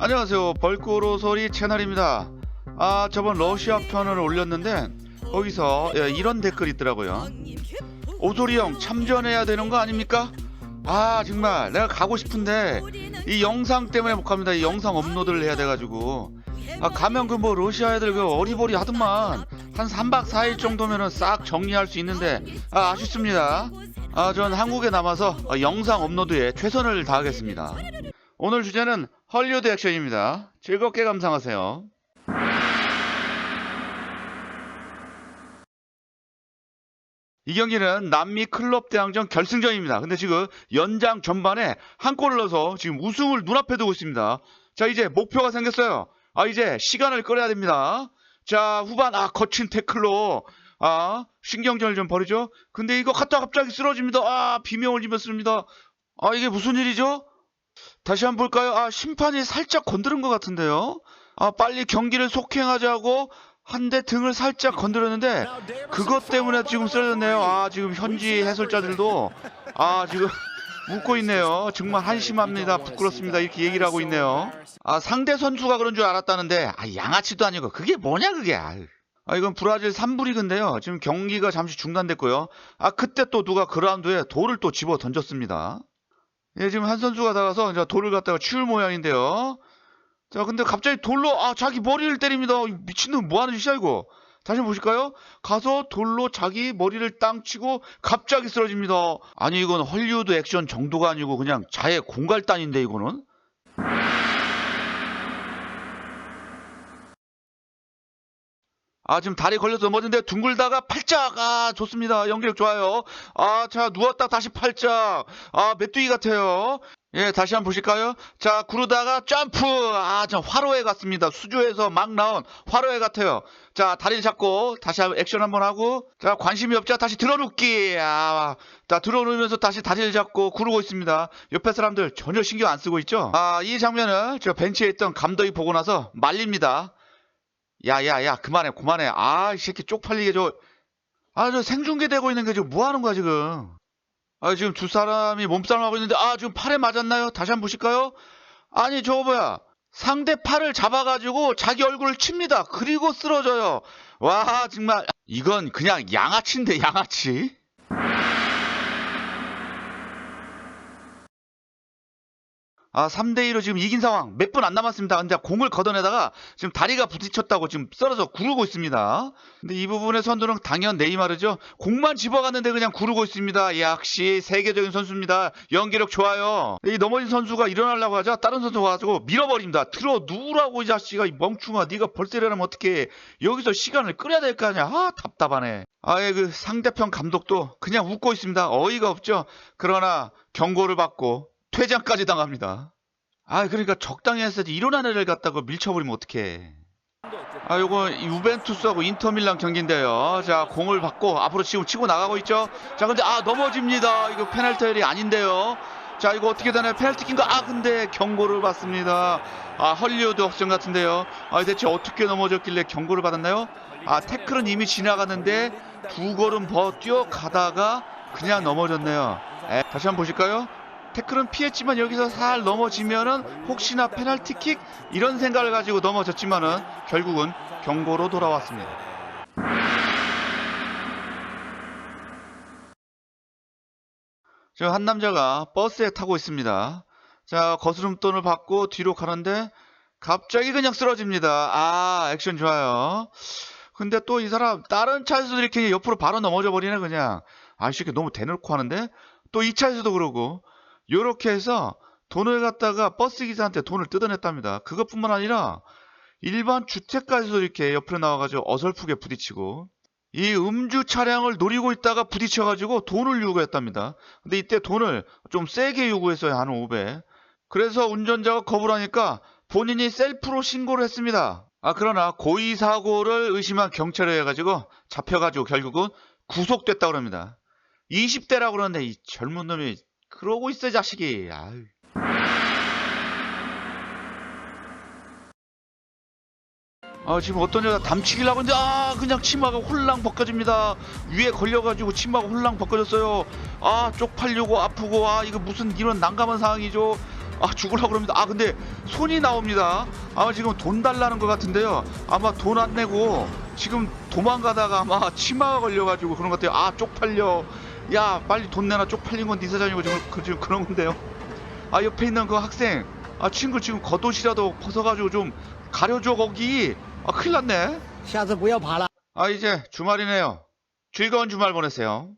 안녕하세요. 벌꾸로 소리 채널입니다. 아, 저번 러시아 편을 올렸는데 거기서 예, 이런 댓글이 있더라고요. 오소리 형 참전해야 되는 거 아닙니까? 아, 정말 내가 가고 싶은데 이 영상 때문에 못 갑니다. 이 영상 업로드를 해야 돼 가지고 아, 가면 그 뭐 러시아 애들 그 어리버리 하더만 한 3박 4일 정도면은 싹 정리할 수 있는데 아, 아쉽습니다. 아, 전 한국에 남아서 어, 영상 업로드에 최선을 다하겠습니다. 오늘 주제는 헐리우드 액션입니다. 즐겁게 감상하세요. 이 경기는 남미 클럽 대항전 결승전입니다. 근데 지금 연장 전반에 한 골을 넣어서 지금 우승을 눈앞에 두고 있습니다. 자, 이제 목표가 생겼어요. 아, 이제 시간을 끌어야 됩니다. 자, 후반, 아, 거친 태클로, 아, 신경전을 좀 벌이죠. 근데 이거 갔다 갑자기 쓰러집니다. 아, 비명을 지면습니다. 아, 이게 무슨 일이죠? 다시 한번 볼까요? 아, 심판이 살짝 건드린 것 같은데요? 아, 빨리 경기를 속행하자고 한 대 등을 살짝 건드렸는데, 그것 때문에 지금 쓰러졌네요. 아, 지금 현지 해설자들도, 아, 지금 웃고 있네요. 정말 한심합니다. 부끄럽습니다. 이렇게 얘기를 하고 있네요. 아, 상대 선수가 그런 줄 알았다는데, 아, 양아치도 아니고, 그게 뭐냐, 그게. 아, 이건 브라질 3부 리그인데요. 지금 경기가 잠시 중단됐고요. 아, 그때 또 누가 그라운드에 돌을 또 집어 던졌습니다. 예, 지금 한 선수가 나가서 이제 돌을 갖다가 치울 모양인데요. 자, 근데 갑자기 돌로, 아, 자기 머리를 때립니다. 이 미친놈 뭐 하는 짓이야, 이거. 다시 보실까요? 가서 돌로 자기 머리를 땅 치고 갑자기 쓰러집니다. 아니, 이건 헐리우드 액션 정도가 아니고 그냥 자해 공갈단인데, 이거는? 아, 지금 다리 걸려서 넘어졌는데 둥글다가 아, 좋습니다. 연기력 좋아요. 아, 자, 누웠다 다시 팔짝. 아, 메뚜기 같아요. 예, 다시 한번 보실까요? 자, 구르다가 점프! 아, 저 화로에 같습니다. 수조에서 막 나온 화로에 같아요. 자, 다리를 잡고, 다시 한번 액션 한번 하고, 자, 관심이 없자 다시 들어눕기! 아, 자, 들어누면서 다시 다리를 잡고 구르고 있습니다. 옆에 사람들 전혀 신경 안 쓰고 있죠? 아, 이 장면을 저 벤치에 있던 감독이 보고 나서 말립니다. 야, 야, 야, 그만해, 그만해. 아, 이 새끼 쪽팔리게 저, 아, 저 생중계 되고 있는 게 지금 뭐 하는 거야, 지금? 아, 지금 두 사람이 몸싸움 하고 있는데, 아, 지금 팔에 맞았나요? 다시 한번 보실까요? 아니, 저거 뭐야. 상대 팔을 잡아가지고 자기 얼굴을 칩니다. 그리고 쓰러져요. 와, 정말. 이건 그냥 양아치인데, 양아치. 아, 3대2로 지금 이긴 상황. 몇 분 안 남았습니다. 근데 공을 걷어내다가 지금 다리가 부딪혔다고 지금 쓰러져 구르고 있습니다. 근데 이 부분의 선두는 당연 네이마르죠. 공만 집어갔는데 그냥 구르고 있습니다. 역시 세계적인 선수입니다. 연기력 좋아요. 이 넘어진 선수가 일어나려고 하자 다른 선수가 가지고 밀어버립니다. 들어 누우라고 이 자식아 이 멍충아 네가 일어나면 어떻게 여기서 시간을 끌어야 될 거 아니야. 아 답답하네. 아예 그 상대편 감독도 그냥 웃고 있습니다. 어이가 없죠. 그러나 경고를 받고 퇴장까지 당합니다. 아, 그러니까 적당히 했어야지. 이런 애를 갖다가 밀쳐버리면 어떡해. 아, 요거 유벤투스하고 인터밀란 경기인데요. 자, 공을 받고 앞으로 지금 치고 나가고 있죠. 자, 근데 아 넘어집니다. 이거 페널티이 아닌데요. 자, 이거 어떻게 되나요? 페널티인가? 아, 근데 경고를 받습니다. 아, 헐리우드 억정 같은데요. 아, 대체 어떻게 넘어졌길래 경고를 받았나요? 아, 태클은 이미 지나갔는데 두 걸음 더 뛰어가다가 그냥 넘어졌네요. 에, 다시 한번 보실까요? 태클은 피했지만 여기서 살 넘어지면은 혹시나 페널티킥 이런 생각을 가지고 넘어졌지만은 결국은 경고로 돌아왔습니다. 지금 한 남자가 버스에 타고 있습니다. 자, 거스름돈을 받고 뒤로 가는데 갑자기 그냥 쓰러집니다. 아, 액션 좋아요. 근데 또 이 사람 다른 차에서도 이렇게 옆으로 바로 넘어져 버리네 그냥. 아, 이 새끼 너무 대놓고 하는데 또이 차에서도 그러고 요렇게 해서 돈을 갖다가 버스 기사한테 돈을 뜯어냈답니다. 그것뿐만 아니라 일반 주택가에서도 이렇게 옆으로 나와가지고 어설프게 부딪히고 이 음주 차량을 노리고 있다가 부딪혀가지고 돈을 요구했답니다. 근데 이때 돈을 좀 세게 요구했어요. 한 500. 그래서 운전자가 거부를 하니까 본인이 셀프로 신고를 했습니다. 아 그러나 고의 사고를 의심한 경찰에 해가지고 잡혀가지고 결국은 구속됐다고 합니다. 20대라고 그러는데 이 젊은 놈이 그러고 있어 자식이. 아유. 아 지금 어떤 여자 담치기라고 했는데 아 그냥 치마가 홀랑 벗겨집니다. 위에 걸려가지고 치마가 홀랑 벗겨졌어요. 아 쪽팔리고 아프고 아 이거 무슨 이런 난감한 상황이죠. 아 죽으려고 그럽니다. 아 근데 손이 나옵니다. 아마 지금 돈 달라는 것 같은데요. 아마 돈 안 내고 지금 도망가다가 아마 치마가 걸려가지고 그런 것 같아요. 아 쪽팔려 야 빨리 돈 내놔 쪽팔린 건 네 사장이고 지금, 그, 지금 그런 건데요 아 옆에 있는 그 학생 아 친구 지금 겉옷이라도 벗어가지고 좀 가려줘 거기 아 큰일 났네 下次不要爬了。 아 이제 주말이네요 즐거운 주말 보내세요